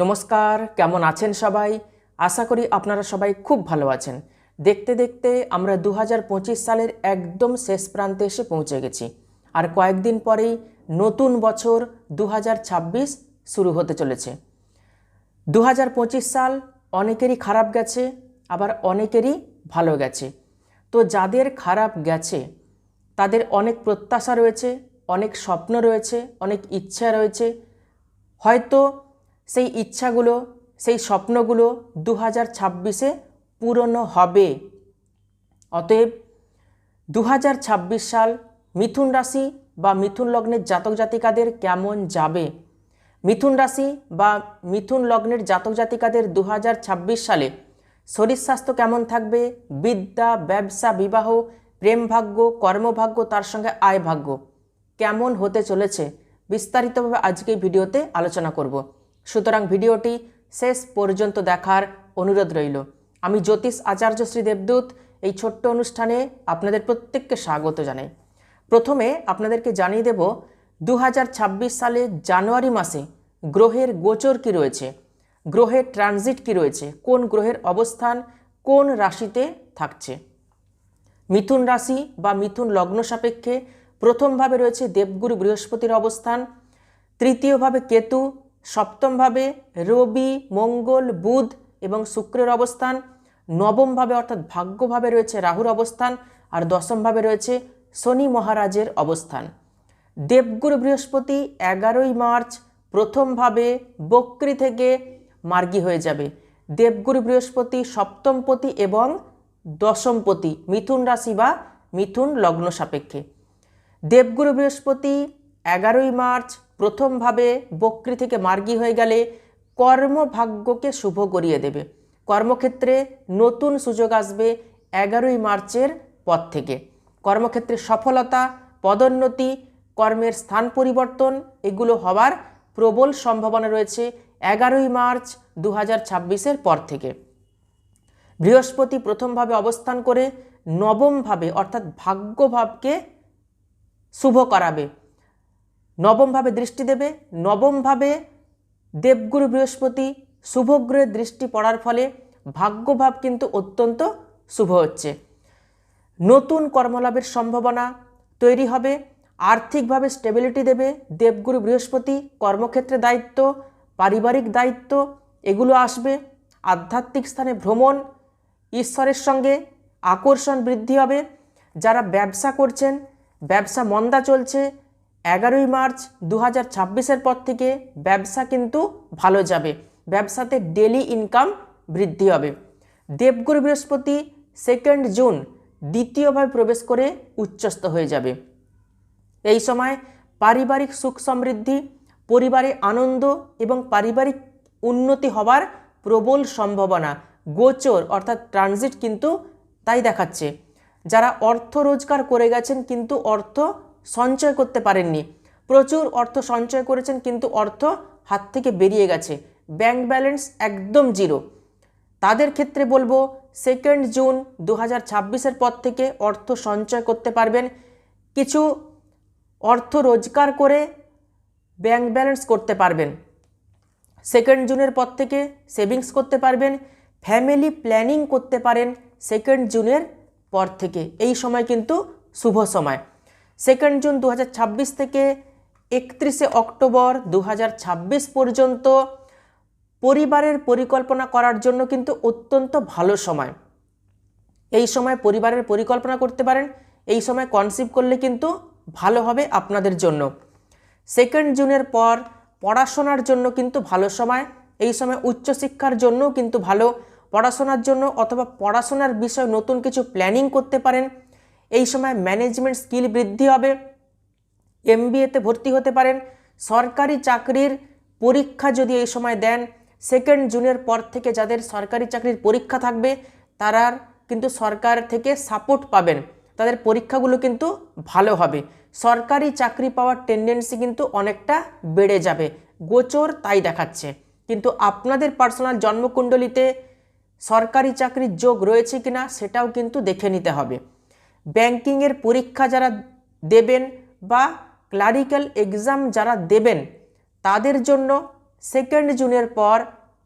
নমস্কার, কেমন আছেন সবাই? আশা করি আপনারা সবাই খুব ভালো আছেন। দেখতে দেখতে আমরা দু হাজার পঁচিশ সালের একদম শেষ প্রান্তে এসে পৌঁছে গেছি। আর কয়েকদিন পরেই নতুন বছর দু হাজার ছাব্বিশ শুরু হতে চলেছে। দু হাজার পঁচিশ সাল অনেকেরই খারাপ গেছে, আবার অনেকেরই ভালো গেছে। তো যাদের খারাপ গেছে, তাদের অনেক প্রত্যাশা রয়েছে, অনেক স্বপ্ন রয়েছে, অনেক ইচ্ছা রয়েছে। হয়তো সেই ইচ্ছাগুলো, সেই স্বপ্নগুলো দু হাজার ছাব্বিশে পূরণও হবে। অতএব দু ছাব্বিশ সাল মিথুন রাশি বা মিথুন লগ্নের জাতক জাতিকাদের কেমন যাবে? মিথুন রাশি বা মিথুন লগ্নের জাতক জাতিকাদের দু হাজার ছাব্বিশ সালে শরীর স্বাস্থ্য কেমন থাকবে? বিদ্যা, ব্যবসা, বিবাহ, প্রেম ভাগ্য, কর্মভাগ্য, তার সঙ্গে আয় ভাগ্য কেমন হতে চলেছে? বিস্তারিতভাবে আজকে ভিডিওতে আলোচনা করব। সুতরাং ভিডিওটি শেষ পর্যন্ত দেখার অনুরোধ রইল। আমি জ্যোতিষ আচার্য শ্রী দেবদূত, এই ছোট্ট অনুষ্ঠানে আপনাদের প্রত্যেককে স্বাগত জানাই। প্রথমে আপনাদেরকে জানিয়ে দেব দু হাজার ছাব্বিশ সালে জানুয়ারি মাসে গ্রহের গোচর কি রয়েছে? গ্রহের ট্রানজিট কি রয়েছে? কোন গ্রহের অবস্থান? কোন রাশিতে থাকছে? মিথুন রাশি বা মিথুন লগ্ন সাপেক্ষে প্রথমভাবে রয়েছে দেবগুরু বৃহস্পতির অবস্থান, তৃতীয়ভাবে কেতু সপ্তমভাবে রবি, মঙ্গল, বুধ এবং শুক্রের অবস্থান। নবমভাবে অর্থাৎ ভাগ্যভাবে রয়েছে রাহুর অবস্থান আর দশমভাবে রয়েছে শনি মহারাজের অবস্থান। দেবগুরু বৃহস্পতি এগারোই মার্চ প্রথমভাবে বক্রি থেকে মার্গী হয়ে যাবে। দেবগুরু বৃহস্পতি সপ্তমপতি এবং দশমপতি মিথুন রাশি বা মিথুন লগ্ন সাপেক্ষে। দেবগুরু বৃহস্পতি এগারোই মার্চ প্রথমভাবে বক্রি থেকে মার্গী হয়ে গেলে কর্মভাগ্যকে শুভ করিয়ে দেবে। কর্মক্ষেত্রে নতুন সুযোগ আসবে এগারোই মার্চের পর থেকে। কর্মক্ষেত্রে সফলতা, পদোন্নতি, কর্মের স্থান পরিবর্তন, এগুলো হওয়ার প্রবল সম্ভাবনা রয়েছে এগারোই মার্চ দু হাজার পর থেকে। বৃহস্পতি প্রথমভাবে অবস্থান করে নবমভাবে, অর্থাৎ ভাগ্যভাবকে শুভ করাবে। নবমভাবে দৃষ্টি দেবে, নবমভাবে দেবগুরু বৃহস্পতি শুভগ্রহের দৃষ্টি পড়ার ফলে ভাগ্যভাব কিন্তু অত্যন্ত শুভ হচ্ছে। নতুন কর্মলাভের সম্ভাবনা তৈরি হবে, আর্থিকভাবে স্টেবিলিটি দেবে, দেবগুরু বৃহস্পতি কর্মক্ষেত্রে দায়িত্ব, পারিবারিক দায়িত্ব, এগুলো আসবে, আধ্যাত্মিক স্থানে ভ্রমণ, ঈশ্বরের সঙ্গে আকর্ষণ বৃদ্ধি হবে, যারা ব্যবসা করছেন, ব্যবসা মন্দা চলছে এগারোই মার্চ দু হাজার ছাব্বিশের পর থেকে ব্যবসা কিন্তু ভালো যাবে। ব্যবসাতে ডেলি ইনকাম বৃদ্ধি হবে। দেবগুরু বৃহস্পতি সেকেন্ড জুন দ্বিতীয়ভাবে প্রবেশ করে উচ্চস্থ হয়ে যাবে। এই সময় পারিবারিক সুখ সমৃদ্ধি, পরিবারে আনন্দ এবং পারিবারিক উন্নতি হওয়ার প্রবল সম্ভাবনা, গোচর অর্থাৎ ট্রানজিট কিন্তু তাই দেখাচ্ছে। যারা অর্থ রোজগার করে গেছেন কিন্তু অর্থ সঞ্চয় করতে পারেননি। প্রচুর অর্থ সঞ্চয় করেছেন, কিন্তু অর্থ হাত থেকে বেরিয়ে গেছে। ব্যাংক ব্যালেন্স একদম জিরো। তাদের ক্ষেত্রে বলব সেকেন্ড জুন দু হাজার পর থেকে অর্থ সঞ্চয় করতে পারবেন। কিছু অর্থ রোজগার করে ব্যাংক ব্যালেন্স করতে পারবেন। সেকেন্ড জুনের পর থেকে সেভিংস করতে পারবেন। ফ্যামিলি প্ল্যানিং করতে পারেন সেকেন্ড জুনের পর থেকে। এই সময় কিন্তু শুভ সময়। সেকেন্ড জুন দু হাজার ছাব্বিশ থেকে একত্রিশে অক্টোবর দু হাজার ছাব্বিশ পর্যন্ত পরিবারের পরিকল্পনা করার জন্য কিন্তু অত্যন্ত ভালো সময়। এই সময় পরিবারের পরিকল্পনা করতে পারেন, এই সময় কনসিভ করলে কিন্তু ভালো হবে আপনাদের জন্য। সেকেন্ড জুনের পর পড়াশোনার জন্য কিন্তু ভালো সময়, এই সময় উচ্চশিক্ষার জন্যও কিন্তু ভালো। পড়াশোনার জন্য অথবা পড়াশোনার বিষয়ে নতুন কিছু প্ল্যানিং করতে পারেন এই সময় ম্যানেজমেন্ট স্কিল বৃদ্ধি হবে। এমবিএতে ভর্তি হতে পারেন। সরকারি চাকরির পরীক্ষা যদি এই সময় দেন সেকেন্ড জুনের পর থেকে যাদের সরকারি চাকরির পরীক্ষা থাকবে, তারা কিন্তু সরকার থেকে সাপোর্ট পাবেন। তাদের পরীক্ষাগুলো কিন্তু ভালো হবে। সরকারি চাকরি পাওয়ার টেন্ডেন্সি কিন্তু অনেকটা বেড়ে যাবে। গোচর তাই দেখাচ্ছে। কিন্তু আপনাদের পার্সোনাল জন্মকুণ্ডলিতে সরকারি চাকরির যোগ রয়েছে কিনা, সেটাও কিন্তু দেখে নিতে হবে। ব্যাংকিংয়ের পরীক্ষা যারা দেবেন বা ক্লারিক্যাল এক্সাম যারা দেবেন, তাদের জন্য সেকেন্ড জুনের পর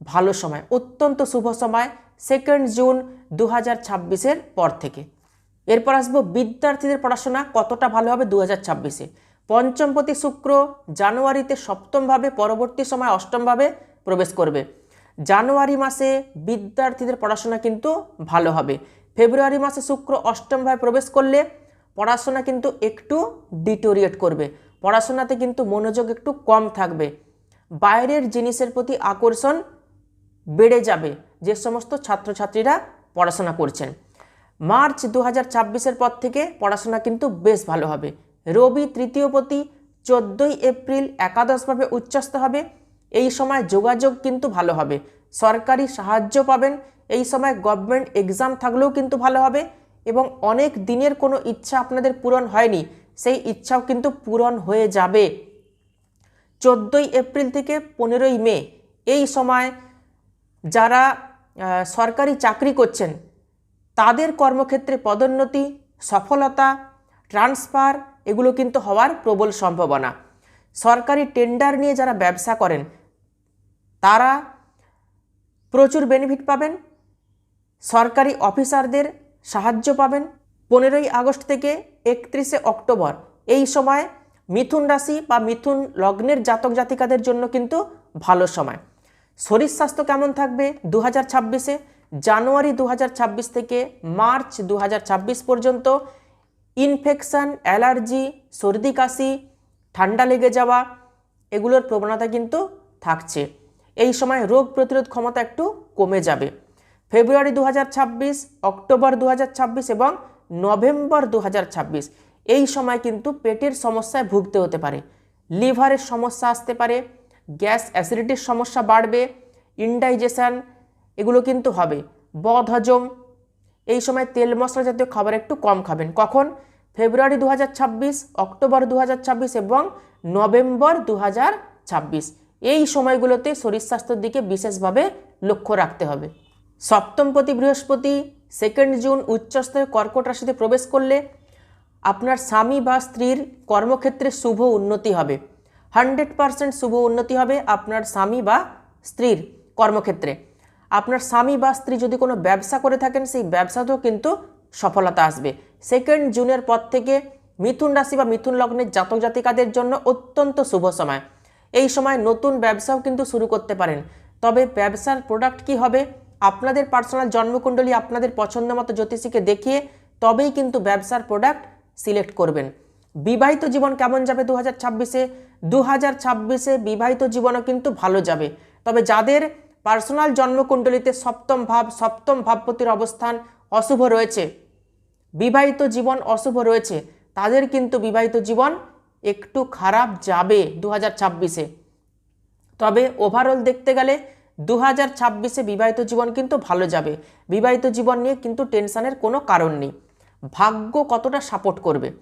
ভালো সময়, অত্যন্ত শুভ সময়, সেকেন্ড জুন দু হাজার পর থেকে। এরপর আসব বিদ্যার্থীদের পড়াশোনা কতটা ভালো হবে দু হাজার ছাব্বিশে। পঞ্চমপতি শুক্র জানুয়ারিতে সপ্তমভাবে, পরবর্তী সময় অষ্টমভাবে প্রবেশ করবে। জানুয়ারি মাসে বিদ্যার্থীদের পড়াশোনা কিন্তু ভালো হবে। ফেব্রুয়ারি মাসে শুক্র অষ্টমভাবে প্রবেশ করলে পড়াশোনা কিন্তু একটু ডিটোরিয়েট করবে। পড়াশোনাতে কিন্তু মনোযোগ একটু কম থাকবে। বাইরের জিনিসের প্রতি আকর্ষণ বেড়ে যাবে, যে সমস্ত ছাত্রছাত্রীরা পড়াশোনা করছেন। মার্চ দু হাজার পর থেকে পড়াশোনা কিন্তু বেশ ভালো হবে। রবি তৃতীয়পতি চোদ্দোই এপ্রিল একাদশভাবে উচ্চস্ত হবে। এই সময় যোগাযোগ কিন্তু ভালো হবে। সরকারি সাহায্য পাবেন এই সময় গভর্নমেন্ট এক্সাম থাকলেও কিন্তু ভালো হবে এবং অনেক দিনের কোনো ইচ্ছা আপনাদের পূরণ হয়নি, সেই ইচ্ছাও কিন্তু পূরণ হয়ে যাবে। চোদ্দোই এপ্রিল থেকে পনেরোই মে, এই সময় যারা সরকারি চাকরি করছেন, তাদের কর্মক্ষেত্রে পদোন্নতি, সফলতা ট্রান্সফার এগুলো কিন্তু হওয়ার প্রবল সম্ভাবনা। সরকারি টেন্ডার নিয়ে যারা ব্যবসা করেন, তারা প্রচুর বেনিফিট পাবেন। সরকারি অফিসারদের সাহায্য পাবেন পনেরোই আগস্ট থেকে একত্রিশে অক্টোবর। এই সময় মিথুন রাশি বা মিথুন লগ্নের জাতক জাতিকাদের জন্য কিন্তু ভালো সময়। শরীর স্বাস্থ্য কেমন থাকবে দু হাজার ছাব্বিশে? জানুয়ারি দু হাজার ছাব্বিশ থেকে মার্চ দু হাজার ছাব্বিশ পর্যন্ত ইনফেকশান, অ্যালার্জি, সর্দি, কাশি, ঠান্ডা লেগে যাওয়া এগুলোর প্রবণতা কিন্তু থাকছে। এই সময় রোগ প্রতিরোধ ক্ষমতা একটু কমে যাবে। ফেব্রুয়ারি দু হাজার ছাব্বিশ, অক্টোবর দু হাজার ছাব্বিশ এবং নভেম্বর দু হাজার ছাব্বিশ। এই সময় কিন্তু পেটের সমস্যায় ভুগতে হতে পারে। লিভারের সমস্যা আসতে পারে, গ্যাস অ্যাসিডিটির সমস্যা বাড়বে, ইনডাইজেশান এগুলো কিন্তু হবে, বদ হজম। এই সময় তেল মশলা জাতীয় খাবার একটু কম খাবেন। কখন? ফেব্রুয়ারি দু হাজার ছাব্বিশ, অক্টোবর দু হাজার ছাব্বিশ এবং নভেম্বর দু হাজার ছাব্বিশ। এই সময়গুলোতে শরীর স্বাস্থ্যের দিকে বিশেষভাবে লক্ষ্য রাখতে হবে। সপ্তমপতি বৃহস্পতি সেকেন্ড জুন উচ্চস্তরে কর্কট রাশিতে প্রবেশ করলে আপনার স্বামী বা স্ত্রীর কর্মক্ষেত্রে শুভ উন্নতি হবে। হান্ড্রেড পারসেন্ট শুভ উন্নতি হবে আপনার স্বামী বা স্ত্রীর কর্মক্ষেত্রে। আপনার স্বামী বা স্ত্রী যদি কোনো ব্যবসা করে থাকেন, সেই ব্যবসাতেও কিন্তু সফলতা আসবে। সেকেন্ড জুনের পর থেকে মিথুন রাশি বা মিথুন লগ্নের জাতক জাতিকাদের জন্য অত্যন্ত শুভ সময়। এই সময় নতুন ব্যবসাও কিন্তু শুরু করতে পারেন। তবে ব্যবসার প্রোডাক্ট কি হবে? আপনাদের পার্সোনাল জন্মকুণ্ডলী আপনাদের পছন্দ মতো জ্যোতিষীকে দেখিয়ে তবেই কিন্তু ব্যবসার প্রোডাক্ট সিলেক্ট করবেন। বিবাহিত জীবন কেমন যাবে দু হাজার ছাব্বিশে? দু হাজার ছাব্বিশে বিবাহিত জীবনও কিন্তু ভালো যাবে। তবে যাদের পার্সোনাল জন্মকুণ্ডলিতে সপ্তম ভাব, সপ্তম ভাবপতির অবস্থান অশুভ রয়েছে, বিবাহিত জীবন অশুভ রয়েছে, তাদের কিন্তু বিবাহিত জীবন একটু খারাপ যাবে দু হাজার ছাব্বিশে। তবে ওভারঅল দেখতে গেলে দু হাজার ছাব্বিশে বিবাহিত জীবন কিন্তু ভালো যাবে। বিবাহিত জীবন নিয়ে কিন্তু টেনশনের কোনো কারণ নেই। ভাগ্য কতটা সাপোর্ট করবে?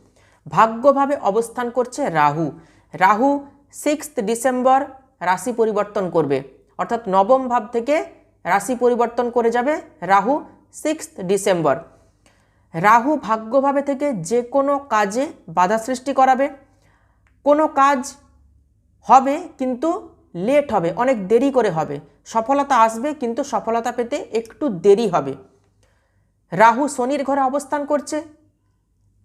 ভাগ্যভাবে অবস্থান করছে রাহু। রাহু সিক্স ডিসেম্বর রাশি পরিবর্তন করবে। অর্থাৎ নবম ভাব থেকে রাশি পরিবর্তন করে যাবে রাহু সিক্স ডিসেম্বর। রাহু ভাগ্যভাবে থেকে যে কোনো কাজে বাধা সৃষ্টি করাবে। কোনো কাজ হবে কিন্তু লেট হবে, অনেক দেরি করে হবে। সফলতা আসবে, কিন্তু সফলতা পেতে একটু দেরি হবে। রাহু শনির ঘরে অবস্থান করছে,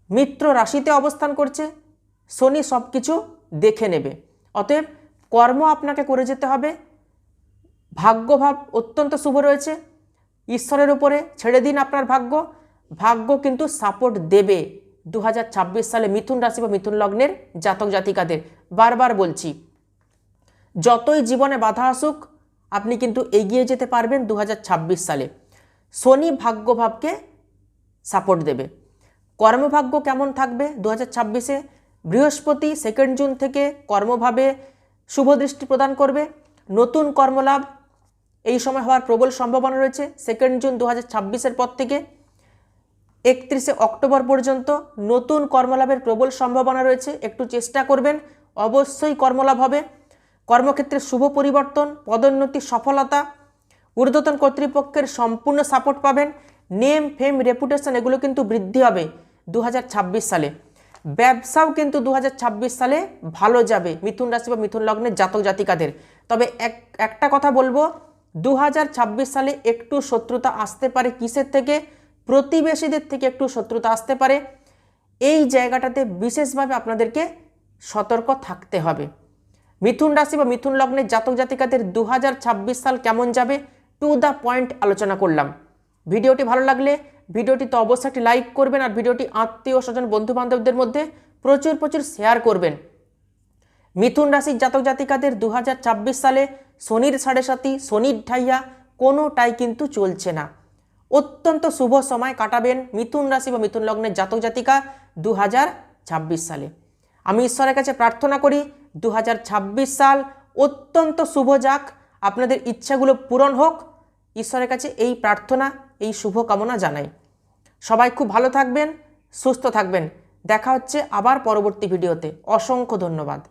মিত্র রাশিতে অবস্থান করছে, শনি সব কিছু দেখে নেবে। অতএব কর্ম আপনাকে করে যেতে হবে। ভাগ্যভাব অত্যন্ত শুভ রয়েছে, ঈশ্বরের উপরে ছেড়ে দিন আপনার ভাগ্য। ভাগ্য কিন্তু সাপোর্ট দেবে দু হাজার ছাব্বিশ সালে মিথুন রাশি বা মিথুন লগ্নের জাতক জাতিকাদের। বারবার বলছি যতই জীবনে বাধা আসুক, আপনি কিন্তু এগিয়ে যেতে পারবেন দু হাজার ছাব্বিশ সালে। শনি ভাগ্যভাবকে সাপোর্ট দেবে। কর্মভাগ্য কেমন থাকবে দু হাজার ছাব্বিশে? বৃহস্পতি সেকেন্ড জুন থেকে কর্মভাবে শুভ দৃষ্টি প্রদান করবে। নতুন কর্মলাভ এই সময় হওয়ার প্রবল সম্ভাবনা রয়েছে সেকেন্ড জুন দু হাজার পর থেকে। একত্রিশে অক্টোবর পর্যন্ত নতুন কর্মলাভের প্রবল সম্ভাবনা রয়েছে, একটু চেষ্টা করবেন, অবশ্যই কর্মলাভ হবে। কর্মক্ষেত্রে শুভ পরিবর্তন, পদোন্নতি, সফলতা। ঊর্ধ্বতন কর্তৃপক্ষের সম্পূর্ণ সাপোর্ট পাবেন। নেম ফেম রেপুটেশন এগুলো কিন্তু বৃদ্ধি হবে দু হাজার ছাব্বিশ সালে। ব্যবসাও কিন্তু দু হাজার ছাব্বিশ সালে ভালো যাবে মিথুন রাশি বা মিথুন লগ্নের জাতক জাতিকাদের। তবে এক, একটা কথা বলব দু হাজার ছাব্বিশ সালে একটু শত্রুতা আসতে পারে কিসের থেকে? প্রতিবেশীদের থেকে একটু শত্রুতা আসতে পারে। এই জায়গাটাতে বিশেষভাবে আপনাদেরকে সতর্ক থাকতে হবে। মিথুন রাশি বা মিথুন লগ্নের জাতক জাতিকাদের দু হাজার ছাব্বিশ সাল কেমন যাবে? টু দ্য পয়েন্ট আলোচনা করলাম। ভিডিওটি ভালো লাগলে ভিডিওটি তো অবশ্যই একটি লাইক করবেন আর ভিডিওটি আত্মীয় স্বজন বন্ধু বান্ধবদের মধ্যে প্রচুর প্রচুর শেয়ার করবেন। মিথুন রাশির জাতক জাতিকাদের দু হাজার ছাব্বিশ সালে শনির সাড়ে সাতি, শনির ঢাইয়া কোনোটাই কিন্তু চলছে না। অত্যন্ত শুভ সময় কাটাবেন মিথুন রাশি বা মিথুন লগ্নের জাতক জাতিকা দু হাজার ছাব্বিশ সালে। আমি ঈশ্বরের কাছে প্রার্থনা করি দু হাজার ছাব্বিশ সাল অত্যন্ত শুভ যাক। আপনাদের ইচ্ছাগুলো পূরণ হোক। ঈশ্বরের কাছে এই প্রার্থনা, এই শুভ কামনা জানাই। সবাই খুব ভালো থাকবেন, সুস্থ থাকবেন। দেখা হচ্ছে আবার পরবর্তী ভিডিওতে। অসংখ্য ধন্যবাদ।